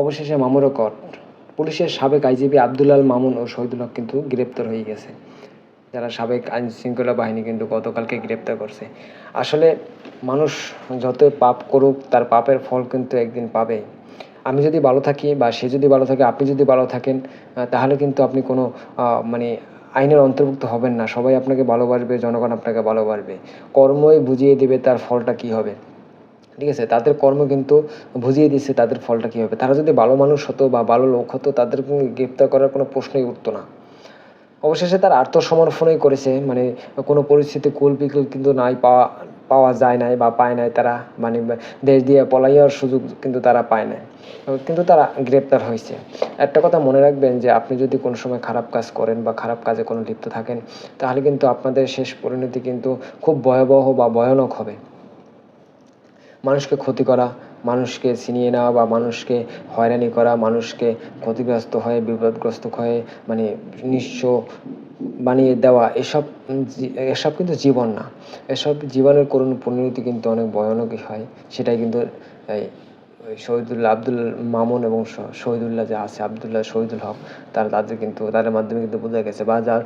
অবশেষে মামুরও কট পুলিশের সাবেক আইজিপি আবদুল্লাল মামুন ও শহীদুল হক কিন্তু গ্রেপ্তার হয়ে গেছে। যারা সাবেক আইন শৃঙ্খলা বাহিনী কিন্তু গতকালকে গ্রেপ্তার করছে। আসলে মানুষ যত পাপ করুক, তার পাপের ফল কিন্তু একদিন পাবে আমি যদি ভালো থাকি বা সে যদি ভালো থাকে, আপনি যদি ভালো থাকেন তাহলে কিন্তু আপনি কোনো মানে আইনের অন্তর্ভুক্ত হবেন না। সবাই আপনাকে ভালোবাসবে, জনগণ আপনাকে ভালোবাসবে। কর্মই বুঝিয়ে দেবে তার ফলটা কি হবে। ঠিক আছে? তাদের কর্ম কিন্তু বুঝিয়ে দিচ্ছে তাদের ফলটা কী হবে তারা যদি ভালো মানুষ হতো বা ভালো লোক হতো তাদের গ্রেপ্তার করার কোনো প্রশ্নই উঠতো না। অবশেষে তার আত্মসমর্পণই করেছে মানে কোনো পরিস্থিতি কুল পিকুল কিন্তু নাই পাওয়া পাওয়া যায় নাই বা পায় নাই তারা মানে দেশ দিয়ে পলাইয়ার সুযোগ কিন্তু তারা পায় নাই। কিন্তু তারা গ্রেপ্তার হয়েছে। একটা কথা মনে রাখবেন যে, আপনি যদি কোনো সময় খারাপ কাজ করেন বা খারাপ কাজে কোনো লিপ্ত থাকেন, তাহলে কিন্তু আপনাদের শেষ পরিণতি কিন্তু খুব ভয়াবহ বা ভয়ানক হবে। মানুষকে ক্ষতি করা, মানুষকে ছিনিয়ে নেওয়া বা মানুষকে হয়রানি করা, মানুষকে ক্ষতিগ্রস্ত হয়ে, বিপদগ্রস্ত হয়ে মানে নিঃস্ব বানিয়ে দেওয়া, এসব এসব কিন্তু জীবন না। এসব জীবনের করুণ পরিণতি কিন্তু অনেক ভয়ানকই হয়। সেটাই কিন্তু ওই শহীদুল্লাহ আব্দুল মামুন এবং শহীদুল্লাহ যে আছে, আবদুল্লাহ শহীদুল হক, তারা তাদের কিন্তু, তাদের মাধ্যমে কিন্তু বোঝা গেছে বা যার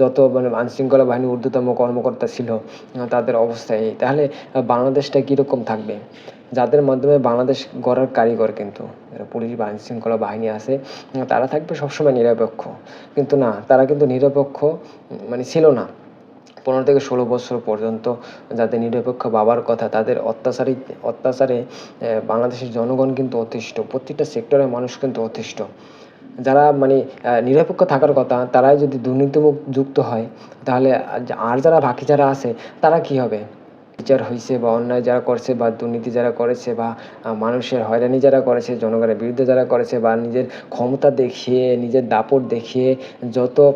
যত মানে আইনশৃঙ্খলা বাহিনীর ঊর্ধ্বতম কর্মকর্তা ছিল তাদের অবস্থা এই। তাহলে বাংলাদেশটা কীরকম থাকবে? যাদের মাধ্যমে বাংলাদেশ গড়ার কারিগর কিন্তু পুলিশ বা আইনশৃঙ্খলা বাহিনী আছে, তারা থাকবে সবসময় নিরপেক্ষ। কিন্তু না, তারা কিন্তু নিরপেক্ষ মানে ছিল না। পনেরো থেকে ষোলো বছর পর্যন্ত যাদের নিরপেক্ষ বাবার কথা, তাদের অত্যাচারী, অত্যাচারে বাংলাদেশের জনগণ কিন্তু অতিষ্ঠ, প্রত্যেকটা সেক্টরের মানুষ কিন্তু অতিষ্ঠ। যারা মানে নিরপেক্ষ থাকার কথা, তারাই যদি দুর্নীতিমুখ যুক্ত হয়, তাহলে আর- যারা বাকি যারা আছে, তারা কি হবে? বিচার হয়েছে বা অন্যায় যারা করছে বা দুর্নীতি যারা করেছে বা মানুষের হয়রানি যারা করেছে, জনগণের বিরুদ্ধে যারা করেছে বা নিজের ক্ষমতা দেখিয়ে, নিজের দাপট দেখিয়ে, যত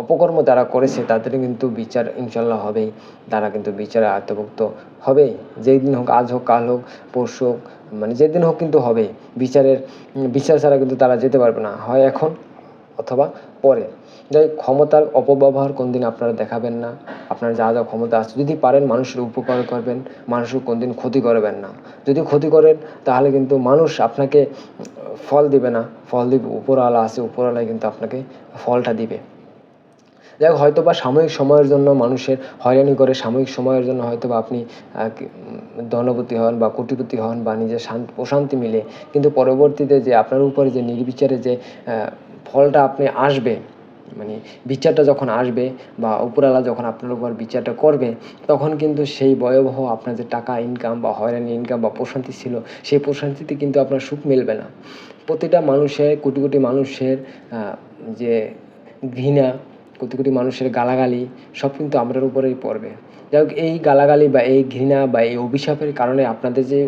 অপকর্ম যারা করেছে, তাদের কিন্তু বিচার ইনশাল্লাহ হবেই। তারা কিন্তু বিচারে আত্মভুক্ত হবেই। যেই দিন হোক, আজ হোক, কাল হোক, পরশু হোক মানে যেদিন হোক কিন্তু হবেই। বিচারের, বিচার ছাড়া কিন্তু তারা যেতে পারবে না। হয় এখন অথবা পরে। যাই ক্ষমতার অপব্যবহার কোনদিন আপনারা দেখাবেন না। আপনার যা যা ক্ষমতা আছে, যদি পারেন মানুষের উপকার করবেন মানুষের কোন দিন ক্ষতি করবেন না। যদি ক্ষতি করেন, তাহলে কিন্তু মানুষ আপনাকে ফল দিবে না। ফল দিবে, উপরওয়ালা আছে, উপরওয়ালাই কিন্তু আপনাকে ফলটা দিবে। যাই হোক হয়তো বা সাময়িক সময়ের জন্য মানুষের হয়রানি করে, সাময়িক সময়ের জন্য হয়তো বা আপনি ধনপতি হন বা কোটিপতি হন বা নিজের শান্ত প্রশান্তি মিলে। কিন্তু পরবর্তীতে যে আপনার উপরে যে নির্বিচারে যে ফলটা আপনি আসবে মানে বিচারটা যখন আসবে বা উপরওয়ালা যখন আপনার উপর বিচারটা করবে, তখন কিন্তু সেই ভয়াবহ আপনার যে টাকা ইনকাম বা হয়রানি ইনকাম বা প্রশান্তি ছিল, সেই প্রশান্তিতে কিন্তু আপনার সুখ মিলবে না। প্রতিটা মানুষের, কোটি কোটি মানুষের যে ঘৃণা কোটি কোটি মানুষের গালাগালি, সব কিন্তু আমরার উপরেই পড়বে। যাই হোক, এই গালাগালি বা এই ঘৃণা বা এই অভিশাপের কারণে আপনাদের যে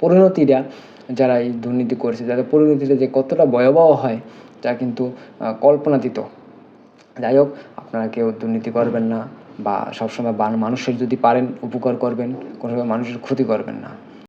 পরিণতিটা যারা এই দুর্নীতি করেছে, যাদের পরিণতিটা যে কতটা ভয়াবহ হয়, তা কিন্তু কল্পনাতীত। যাই হোক, আপনারা কেউ দুর্নীতি করবেন না বা সবসময় মানুষের যদি পারেন, উপকার করবেন, কোনোভাবে মানুষের ক্ষতি করবেন না।